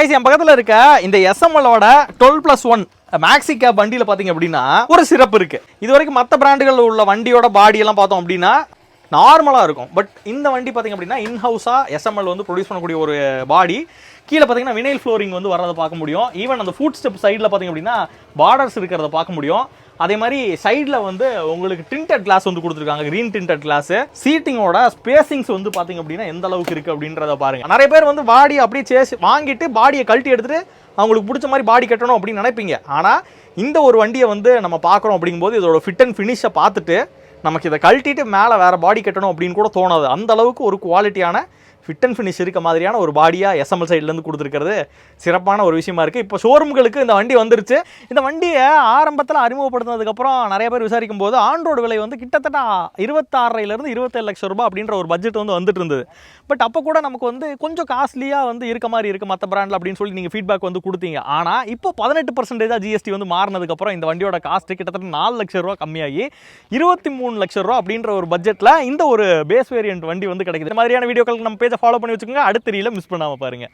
Guys என் பக்கத்தில் இருக்க இந்த எஸ்எம்எல்லோட twelve plus one maxi cab வண்டியில் பார்த்தீங்க அப்படின்னா ஒரு சிறப்பு இருக்குது இது வரைக்கும் மற்ற பிராண்டுகளில் உள்ள வண்டியோட பாடியெல்லாம் பார்த்தோம் அப்படின்னா நார்மலாக இருக்கும். பட் இந்த வண்டி பார்த்தீங்க அப்படின்னா இன்ஹவுஸாக எஸ்எம்எல் வந்து ப்ரொடியூஸ் பண்ணக்கூடிய ஒரு பாடி கீழே பார்த்தீங்கன்னா வினைல் ஃப்ளோரிங் வந்து வரதை பார்க்க முடியும். ஈவன் அந்த ஃபுட் ஸ்டெப் சைடில் பார்த்தீங்க அப்படின்னா பார்டர்ஸ் இருக்கிறத பார்க்க முடியும். அதே மாதிரி சைடில் வந்து உங்களுக்கு டிண்டட் கிளாஸ் வந்து கொடுத்துருக்காங்க க்ரீன் டிண்டட் கிளாஸ் சீட்டிங்கோட ஸ்பேசிங்ஸ் வந்து பார்த்தீங்க அப்படின்னா எந்த அளவுக்கு இருக்குது அப்படின்றத பாருங்க. நிறைய பேர் வந்து பாடி அப்படியே சேஸ் வாங்கிட்டு பாடியை கழட்டி எடுத்துட்டு அவங்களுக்கு பிடிச்ச மாதிரி பாடி கட்டணும் அப்படின்னு நினைப்பீங்க. ஆனால் இந்த ஒரு வண்டியை வந்து நம்ம பார்க்குறோம் அப்படிங்கும்போது இதோட ஃபிட் அண்ட் ஃபினிஷை பார்த்துட்டு நமக்கு இதை கழட்டிட்டு மேலே வேறு பாடி கட்டணும் அப்படின்னு கூட தோணாது. அந்த அளவுக்கு ஒரு குவாலிட்டியான ஃபிட் அண்ட் ஃபினிஷ் இருக்க மாதிரியான ஒரு பாடியாக எஸ்எம்எல் சைட்லேருந்து கொடுத்துருக்கிறது. சிறப்பான ஒரு விஷயமா இருக்குது இப்போ ஷோரூம்களுக்கு இந்த வண்டி வந்துருச்சு. இந்த வண்டியை ஆரம்பத்தில் அறிமுகப்படுத்தினதுக்கப்புறம் நிறைய பேர் விசாரிக்கும் போது ஆண்ட்ரோடு விலை வந்து கிட்டத்தட்ட இருபத்தாறிலேருந்து இருபத்தேழு லட்சம் ரூபாய் அப்படின்ற ஒரு பட்ஜெட் வந்து வந்துட்டு இருந்தது. பட் அப்போ கூட நமக்கு வந்து கொஞ்சம் காஸ்ட்லியாக வந்து இருக்க மாதிரி இருக்குது மற்ற பிராண்டில் அப்படின்னு சொல்லி நீங்கள் ஃபீட்பேக் வந்து கொடுத்தீங்க. ஆனால் இப்போ பதினெட்டு பர்சன்டேஜாக ஜிஎஸ்டி வந்து மாறினதுக்கப்புறம் இந்த வண்டியோட காஸ்ட்டு கிட்டத்தட்ட நாலு லட்சம் ரூபா கம்மியாகி இருபத்தி மூணு லட்சம் ரூபா அப்படின்ற ஒரு பட்ஜெட்டில் இந்த ஒரு பேஸ் வேரியன்ட் வண்டி வந்து கிடைக்குது. இந்த மாதிரியான வீடியோக்களுக்கு நம்ம பேஜை ஃபாலோ பண்ணி வச்சுக்கோங்க. அடுத்த ரீல மிஸ் பண்ணாமல் பாருங்க.